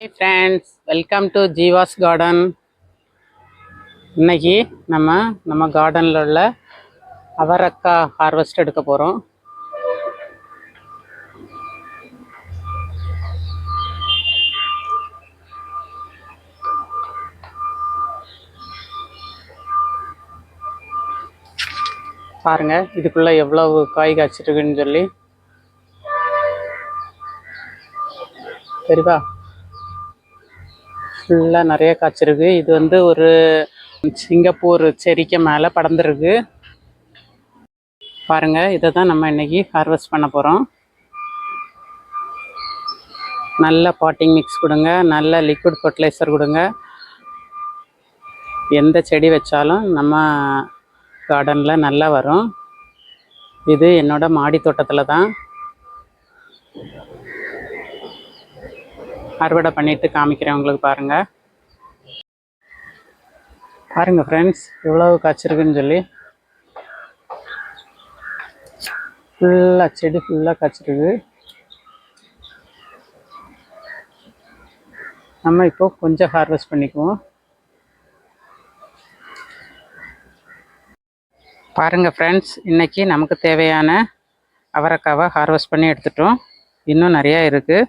Hi friends welcome to Jeeva's garden இன்னைக்கு நம்ம நம்ம கார்டனில் உள்ள அவரக்காய் ஹார்வெஸ்ட் எடுக்க போகிறோம் பாருங்க இதுக்குள்ள எவ்வளவு காய் காய்ச்சிருக்குன்னு சொல்லி. சரிப்பா ஃபுல்லாக நிறைய காய்ச்சிருக்கு இது வந்து ஒரு சிங்கப்பூர் செடிக்கு மேலே படர்ந்துருக்கு பாருங்க இதை தான் நம்ம இன்னைக்கு ஹார்வெஸ்ட் பண்ண போகிறோம் நல்ல பாட்டிங் மிக்ஸ் கொடுங்க நல்ல லிக்விட் ஃபர்டிலைசர் கொடுங்க. எந்த செடி வச்சாலும் நம்ம கார்டனில் நல்லா வரும். இது என்னோட மாடி தோட்டத்தில் தான். அறுவடை பண்ணிட்டு காமிக்கிறேன் உங்களுக்கு பாருங்க. பாருங்க ஃப்ரெண்ட்ஸ் எவ்வளவு காய்ச்சிருக்குன்னு சொல்லி. ஃபுல்லாக செடி ஃபுல்லாக காய்ச்சிருக்கு நம்ம இப்போ கொஞ்சம் ஹார்வெஸ்ட் பண்ணிக்குவோம். பாருங்கள் ஃப்ரெண்ட்ஸ் இன்றைக்கி நமக்கு தேவையான அவரைக்காவை ஹார்வெஸ்ட் பண்ணி எடுத்துட்டோம். இன்னும் நிறையா இருக்குது